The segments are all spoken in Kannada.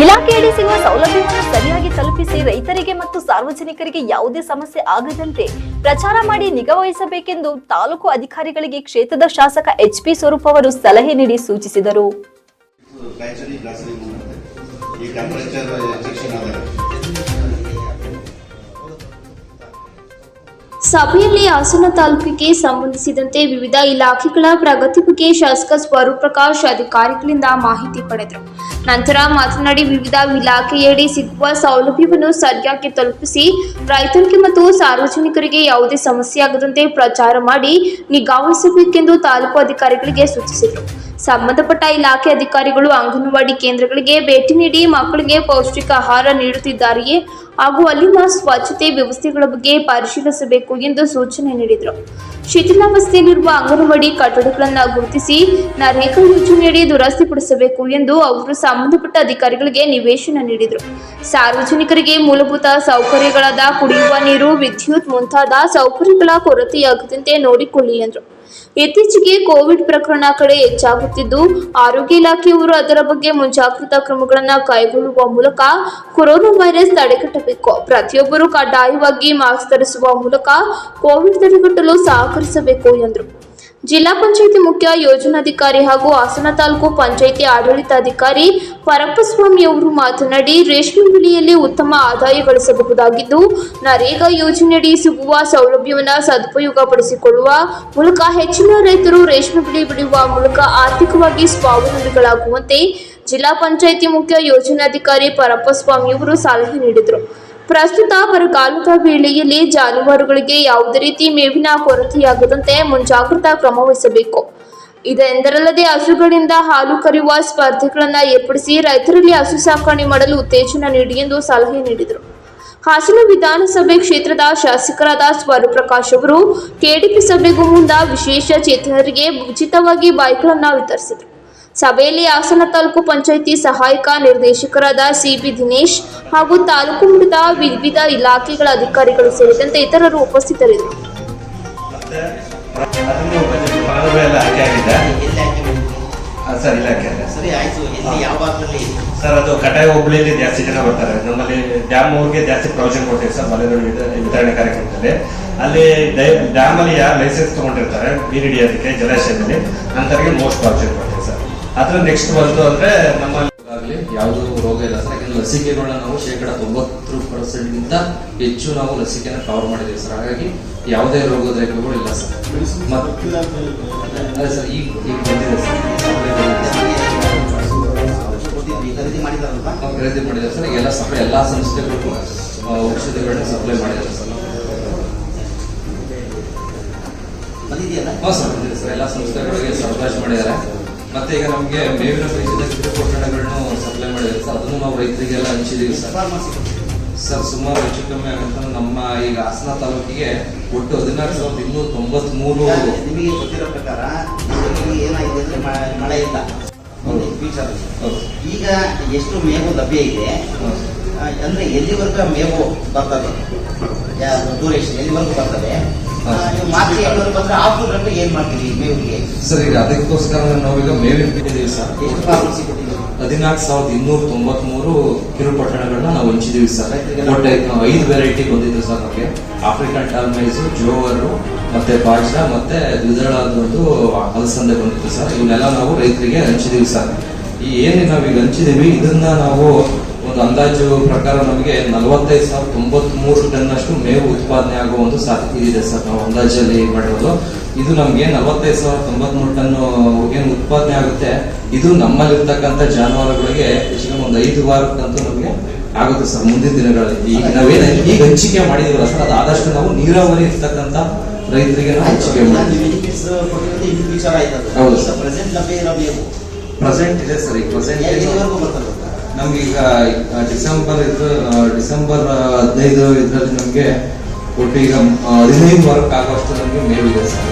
ಇಲಾಖೆಯಡಿ ಸಿಗುವ ಸೌಲಭ್ಯವನ್ನು ಸರಿಯಾಗಿ ತಲುಪಿಸಿ ರೈತರಿಗೆ ಮತ್ತು ಸಾರ್ವಜನಿಕರಿಗೆ ಯಾವುದೇ ಸಮಸ್ಯೆ ಆಗದಂತೆ ಪ್ರಚಾರ ಮಾಡಿ ನಿಗಾ ವಹಿಸಬೇಕೆಂದು ತಾಲೂಕು ಅಧಿಕಾರಿಗಳಿಗೆ ಕ್ಷೇತ್ರದ ಶಾಸಕ ಎಚ್ ಪಿ ಸ್ವರೂಪ್ ಅವರು ಸಲಹೆ ನೀಡಿ ಸೂಚಿಸಿದರು. ಸಭೆಯಲ್ಲಿ ಹಾಸನ ತಾಲೂಕಿಗೆ ಸಂಬಂಧಿಸಿದಂತೆ ವಿವಿಧ ಇಲಾಖೆಗಳ ಪ್ರಗತಿ ಬಗ್ಗೆ ಶಾಸಕ ಸ್ವರೂಪ್ ಪ್ರಕಾಶ್ ಅಧಿಕಾರಿಗಳಿಂದ ಮಾಹಿತಿ ಪಡೆದರು. ನಂತರ ಮಾತನಾಡಿ ವಿವಿಧ ಇಲಾಖೆಯಡಿ ಸಿಗುವ ಸೌಲಭ್ಯವನ್ನು ಸರಿಯಾಗಿ ತಲುಪಿಸಿ ರೈತರಿಗೆ ಮತ್ತು ಸಾರ್ವಜನಿಕರಿಗೆ ಯಾವುದೇ ಸಮಸ್ಯೆ ಆಗದಂತೆ ಪ್ರಚಾರ ಮಾಡಿ ನಿಗಾವಹಿಸಬೇಕೆಂದು ತಾಲೂಕು ಅಧಿಕಾರಿಗಳಿಗೆ ಸೂಚಿಸಿದರು. ಸಂಬಂಧಪಟ್ಟ ಇಲಾಖೆ ಅಧಿಕಾರಿಗಳು, ಅಂಗನವಾಡಿ ಕೇಂದ್ರಗಳಿಗೆ ಭೇಟಿ ನೀಡಿ ಮಕ್ಕಳಿಗೆ ಪೌಷ್ಟಿಕ ಆಹಾರ ನೀಡುತ್ತಿದ್ದಾರೆಯೇ ಹಾಗೂ ಅಲ್ಲಿನ ಸ್ವಚ್ಛತೆ ವ್ಯವಸ್ಥೆಗಳ ಬಗ್ಗೆ ಪರಿಶೀಲಿಸಬೇಕು ಎಂದು ಸೂಚನೆ ನೀಡಿದರು. ಶಿಥಿಲಾವಸ್ಥೆಯಲ್ಲಿರುವ ಅಂಗನವಾಡಿ ಕಟ್ಟಡಗಳನ್ನು ಗುರುತಿಸಿ ನರೇಗಾ ಯೋಜನೆಯಡಿ ದುರಸ್ತಿಪಡಿಸಬೇಕು ಎಂದು ಅವರು ಸಂಬಂಧಪಟ್ಟ ಅಧಿಕಾರಿಗಳಿಗೆ ನಿವೇಶನ ನೀಡಿದರು. ಸಾರ್ವಜನಿಕರಿಗೆ ಮೂಲಭೂತ ಸೌಕರ್ಯಗಳಾದ ಕುಡಿಯುವ ನೀರು, ವಿದ್ಯುತ್ ಮುಂತಾದ ಸೌಕರ್ಯಗಳ ಕೊರತೆಯಾಗದಂತೆ ನೋಡಿಕೊಳ್ಳಿ ಎಂದರು. ಇತ್ತೀಚೆಗೆ ಕೋವಿಡ್ ಪ್ರಕರಣ ಕಡೆ ಹೆಚ್ಚಾಗುತ್ತಿದ್ದು, ಆರೋಗ್ಯ ಇಲಾಖೆಯವರು ಅದರ ಬಗ್ಗೆ ಮುಂಜಾಗ್ರತಾ ಕ್ರಮಗಳನ್ನು ಕೈಗೊಳ್ಳುವ ಮೂಲಕ ಕೊರೋನಾ ವೈರಸ್ ತಡೆಗಟ್ಟಬೇಕು. ಪ್ರತಿಯೊಬ್ಬರು ಕಡ್ಡಾಯವಾಗಿ ಮಾಸ್ಕ್ ಧರಿಸುವ ಮೂಲಕ ಕೋವಿಡ್ ತಡೆಗಟ್ಟಲು ಸಹಕರಿಸಬೇಕು ಎಂದರು. ಜಿಲ್ಲಾ ಪಂಚಾಯಿತಿ ಮುಖ್ಯ ಯೋಜನಾಧಿಕಾರಿ ಹಾಗೂ ಹಾಸನ ತಾಲೂಕು ಪಂಚಾಯಿತಿ ಆಡಳಿತಾಧಿಕಾರಿ ಪರಪ್ಪಸ್ವಾಮಿ ಅವರು ಮಾತನಾಡಿ, ರೇಷ್ಮೆ ಬೆಳೆಯಲ್ಲಿ ಉತ್ತಮ ಆದಾಯ ಗಳಿಸಬಹುದಾಗಿದ್ದು, ನರೇಗಾ ಯೋಜನೆಯಡಿ ಸಿಗುವ ಸೌಲಭ್ಯವನ್ನು ಸದುಪಯೋಗಪಡಿಸಿಕೊಳ್ಳುವ ಮೂಲಕ ಹೆಚ್ಚಿನ ರೈತರು ರೇಷ್ಮೆ ಬೆಳೆ ಬೆಳೆಯುವ ಮೂಲಕ ಆರ್ಥಿಕವಾಗಿ ಸ್ವಾವಲಂಬಿಗಳಾಗುವಂತೆ ಜಿಲ್ಲಾ ಪಂಚಾಯಿತಿ ಮುಖ್ಯ ಯೋಜನಾಧಿಕಾರಿ ಪರಪ್ಪಸ್ವಾಮಿ ಅವರು ಸಲಹೆ ನೀಡಿದರು. ಪ್ರಸ್ತುತ ಬರಗಾಲದ ವೇಳೆಯಲ್ಲಿ ಜಾನುವಾರುಗಳಿಗೆ ಯಾವುದೇ ರೀತಿ ಮೇವಿನ ಕೊರತೆಯಾಗದಂತೆ ಮುಂಜಾಗ್ರತಾ ಕ್ರಮ ವಹಿಸಬೇಕು. ಇದೆಂದರಲ್ಲದೆ ಹಸುಗಳಿಂದ ಹಾಲು ಕರೆಯುವ ಸ್ಪರ್ಧೆಗಳನ್ನು ಏರ್ಪಡಿಸಿ ರೈತರಲ್ಲಿ ಹಸು ಸಾಕಣೆ ಮಾಡಲು ಉತ್ತೇಜನ ನೀಡಿ ಎಂದು ಸಲಹೆ ನೀಡಿದರು. ಹಾಸನ ವಿಧಾನಸಭೆ ಕ್ಷೇತ್ರದ ಶಾಸಕರಾದ ಸ್ವರುಪ್ರಕಾಶ್ ಅವರು ಕೆಡಿಪಿ ಸಭೆಗೂ ಮುಂದ ವಿಶೇಷ ಚೇತನರಿಗೆ ಉಚಿತವಾಗಿ ಬೈಕ್ಗಳನ್ನು ವಿತರಿಸಿದರು. ಸಭೆಯಲ್ಲಿ ಹಾಸನ ತಾಲೂಕು ಪಂಚಾಯಿತಿ ಸಹಾಯಕ ನಿರ್ದೇಶಕರಾದ ಸಿಬಿ ದಿನೇಶ್ ಹಾಗೂ ತಾಲೂಕು ಮಟ್ಟದ ವಿವಿಧ ಇಲಾಖೆಗಳ ಅಧಿಕಾರಿಗಳು ಸೇರಿದಂತೆ ಇತರರು ಉಪಸ್ಥಿತರಿದ್ದರು. ಸರ್ ಇಲಾಖೆ ಅಲ್ಲ. ಆಯ್ತು. ಎಲ್ಲಿ ಯಾವ ಭಾಗದಲ್ಲಿ? ಸರ್ ಅದು ಕಟಾಯ ಹೋಬಳಿಯಲ್ಲಿ ಜಾಸ್ತಿ ಜನ ಬರ್ತಾರೆ. ನಮ್ಮಲ್ಲಿ ಡ್ಯಾಮ್ ಅವ್ರಿಗೆ ಜಾಸ್ತಿ ಪ್ರವಚನ ಕೊಡ್ತೀವಿ ಸರ್ ಮಲೆನಾಡು ವಿತ- ವಿತರಣೆ ಕಾರ್ಯಕ್ರಮದಲ್ಲಿ. ಅಲ್ಲಿ ಡ್ಯಾಮ್ ಅಲ್ಲಿ ಯಾರು ಲೈಸೆನ್ಸ್ ತಗೊಂಡಿರ್ತಾರೆ ನೀರು ಹಿಡಿಯೋದಕ್ಕೆ ಜಲಾಶಯದಲ್ಲಿ. ಅಂತವರಿಗೆ ಮೋಸ್ಟ್ ಪ್ರವಚನ ಕೊಡ್ತೀವಿ ಸರ್. ಅದ್ರ ನೆಕ್ಸ್ಟ್ ಬಂತು ಅಂದ್ರೆ ನಮ್ಮಲ್ಲಿ ಆಗಲಿ ಯಾವುದೂ ರೋಗ ಇಲ್ಲ. ಸರ್ ಯಾಕಂದ್ರೆ ಲಸಿಕೆಗಳನ್ನ ನಾವು ಶೇಕಡ ತೊಂಬತ್ತು ಪರ್ಸೆಂಟ್ಗಿಂತ ಹೆಚ್ಚು ನಾವು ಲಸಿಕೆನ ಕವರ್ ಮಾಡಿದ್ದೀವಿ ಸರ್. ಹಾಗಾಗಿ ಯಾವುದೇ ರೋಗದ ರೇಖೆಗಳು ಇಲ್ಲ ಸರ್. ಮತ್ತೆ ಅದೇ ಸರ್ ಈಗ ಈಗ ಬಂದಿದೆ ಸರ್. ಮಾಡಿದ್ದಾರೆ ನಾವು ಖರೀದಿ ಮಾಡಿದ್ದೇವೆ ಸರ್. ಎಲ್ಲ ಸಪ್ಲೈ ಎಲ್ಲ ಸಂಸ್ಥೆಗಳು ಔಷಧಿಗಳನ್ನ ಸಪ್ಲೈ ಮಾಡಿದ್ದಾರೆ ಸರ್. ಬಂದಿದೆಯಲ್ಲ? ಹಾಂ ಸರ್ ಬಂದಿದೆ ಸರ್. ಎಲ್ಲ ಸಂಸ್ಥೆಗಳಿಗೆ ಸರಬರಾಜು ಮಾಡಿದ್ದಾರೆ. ಮತ್ತೆ ಈಗ ನಮಗೆ ಮೇವಿನ ಬೀಜದ ಕಿರುಪೊಟ್ಟಣಗಳನ್ನು ಸಪ್ಲೈ ಮಾಡಿದ್ದಾರೆ. ಸರ್ ಅದನ್ನು ನಾವು ರೈತರಿಗೆಲ್ಲ ಹಂಚಿದೀವಿ ಸರ್. ಸರ್ ಸುಮಾರು ಹೆಚ್ಚು ಕಮ್ಮಿ ಆಗಂತ ನಮ್ಮ ಈಗ ಹಾಸನ ತಾಲೂಕಿಗೆ ಒಟ್ಟು ಹದಿನಾರು ಸಾವಿರದ ಇನ್ನೂರ ತೊಂಬತ್ಮೂರು ನಿಮಗೆ ಗೊತ್ತಿರೋ ಪ್ರಕಾರ ಏನಾಗಿದೆ ಅಂದ್ರೆ ಮಳೆ ಇಲ್ಲ. ಈಗ ಎಷ್ಟು ಮೇವು ಲಭ್ಯ ಇದೆ? ಅಂದ್ರೆ ಎಲ್ಲಿವರೆಗೂ ಮೇವು ಬರ್ತದೆ? ಡ್ಯೂರೇಷನ್ ಎಲ್ಲಿವರೆಗೂ ಬರ್ತದೆ? ಮಾರ್ಚ್ ಏಳುವರೆಗೂ ಬಂದ್ರೆ ಆಫ್ಟರ್ ಗಂಟೆ ಏನ್ ಮಾಡ್ತೀವಿ ಮೇವಿಗೆ ಸರ್ ಈಗ ಅದಕ್ಕೋಸ್ಕರ ನಾವೀಗ ಮೇವಿನ ಬಿಟ್ಟಿದ್ದೀವಿ ಸರ್ ಹದಿನಾಲ್ಕು ಸಾವಿರದ ಇನ್ನೂರ ತೊಂಬತ್ಮೂರು ಕಿರುಪಟ್ಟಣಗಳನ್ನ ನಾವು ಹಂಚಿದೀವಿ ಸರ್. ಒಟ್ಟೆ ಐದು- ಐದು ವೆರೈಟಿ ಬಂದಿದ್ದು ಸರ್ ನಮಗೆ. ಆಫ್ರಿಕನ್ ಟಾಲ್ಮೈಸು ಜೋವರು ಮತ್ತೆ ಬಾಜ್ರಾ ಮತ್ತೆ ದ್ವಿದಳ ಅನ್ನೋದು ಅಲಸಂದೆ ಬಂದಿತ್ತು ಸರ್. ಇವನ್ನೆಲ್ಲ ನಾವು ರೈತರಿಗೆ ಹಂಚಿದೀವಿ ಸರ್. ಈ ಏನು ನಾವೀಗ ಹಂಚಿದೀವಿ ಇದನ್ನ ನಾವು ಒಂದು ಅಂದಾಜು ಪ್ರಕಾರ ನಮಗೆ ನಲವತ್ತೈದು ಸಾವಿರದ ತೊಂಬತ್ಮೂರು ಟನ್ ಅಷ್ಟು ಮೇವು ಉತ್ಪಾದನೆ ಆಗುವ ಒಂದು ಸಾಧ್ಯತೆ ಇದೆ ಸರ್ ನಾವು ಅಂದಾಜಲ್ಲಿ ಮಾಡಿರೋದು. ಇದು ನಮ್ಗೆ ನಲವತ್ತೈದು ಸಾವಿರದ ತೊಂಬತ್ಮೂರು ಟನ್ ಏನು ಉತ್ಪಾದನೆ ಆಗುತ್ತೆ. ಇದು ನಮ್ಮಲ್ಲಿರ್ತಕ್ಕಂಥ ಜಾನುವಾರುಗಳಿಗೆ ಹೆಚ್ಚಿಗೆ ಒಂದು ಐದು ವಾರಕ್ಕಂತೂ ನಮಗೆ ಆಗುತ್ತೆ ಸರ್ ಮುಂದಿನ ದಿನಗಳಲ್ಲಿ. ಈಗ ನಾವೇನು ಈಗ ಹಂಚಿಕೆ ಮಾಡಿದೀವಲ್ಲ ಸರ್ ಅದು ಆದಷ್ಟು ನಾವು ನೀರಾವರಿ ಇರ್ತಕ್ಕಂಥ ರೈತರಿಗೆ ನಾವು ಹಂಚಿಕೆ ಮಾಡ್ತೀವಿ ಹೌದು. ಸರ್. ಪ್ರೆಸೆಂಟ್ ಇದೆ ಸರ್ ಈಗ ಪ್ರೆಸೆಂಟ್ ನಮ್ಗೀಗ ಡಿಸೆಂಬರ್ ಇದು ಡಿಸೆಂಬರ್ ಹದಿನೈದು ಇದರಲ್ಲಿ ನಮಗೆ ಒಟ್ಟು ಈಗ ಹದಿನೈದು ವಾರಕ್ಕೆ ಆಗುವಷ್ಟು ನಮಗೆ ಮೇಲ್ ಇದೆ ಸರ್.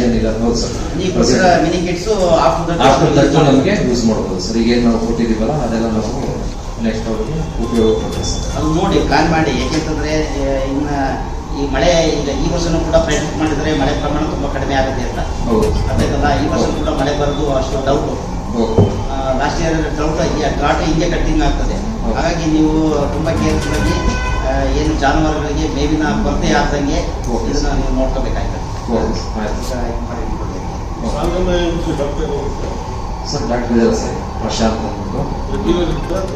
ಏನಿಲ್ಲ ಹೌದು ಸರ್. ಆಫ್ಟರ್ ದಟ್ ನಮಗೆ ಯೂಸ್ ಮಾಡ್ಬೋದು ಸರ್. ಈಗ ಏನು ನಾವು ಕೊಟ್ಟಿದ್ದೀವಲ್ಲ ಅದೆಲ್ಲ ನಾವು ನೆಕ್ಸ್ಟ್ ಅವ್ರಿಗೆ ಉಪಯೋಗ ಕೊಡ್ತೀವಿ ಸರ್. ಅದು ನೋಡಿ ಪ್ಲಾನ್ ಮಾಡಿ. ಯಾಕೆಂತಂದ್ರೆ ಇನ್ನು ಈ ಮಳೆ ಈಗ ಈ ವರ್ಷನೂ ಕೂಡ ಪ್ರಯತ್ನ ಮಾಡಿದ್ರೆ ಮಳೆ ಪ್ರಮಾಣ ತುಂಬಾ ಕಡಿಮೆ ಆಗುತ್ತೆ ಅಂತ. ಹೌದು. ಅರ್ಥಾಯ್ತಲ್ಲ ಈ ವರ್ಷ ಕೂಡ ಮಳೆ ಬರೋದು ಅಷ್ಟು ಡೌಟ್ ಲಾಸ್ಟ್ ಇಯರ್ ಡೌಟ್ ಘಾಟೆ ಹಿಂಗೆ ಕಟ್ಟಿಂಗ್ ಆಗ್ತದೆ. ಹಾಗಾಗಿ ನೀವು ತುಂಬಾ ಕೇರ್ಫುಲ್ ಆಗಿ ಏನು ಜಾನುವಾರುಗಳಿಗೆ ಮೇವಿನ ಕೊರತೆ ಆಗ್ದಂಗೆ ಓಕೆ. ಇದನ್ನ ನೀವು ನೋಡ್ಕೋಬೇಕಾಗ್ತದೆ. ಸರ್ ಡಾಕ್ಟರ್ ಇದ್ದಾರೆ ಸರ್ ಪ್ರಶಾಂತ್ ಅಂದ್ಬಿಟ್ಟು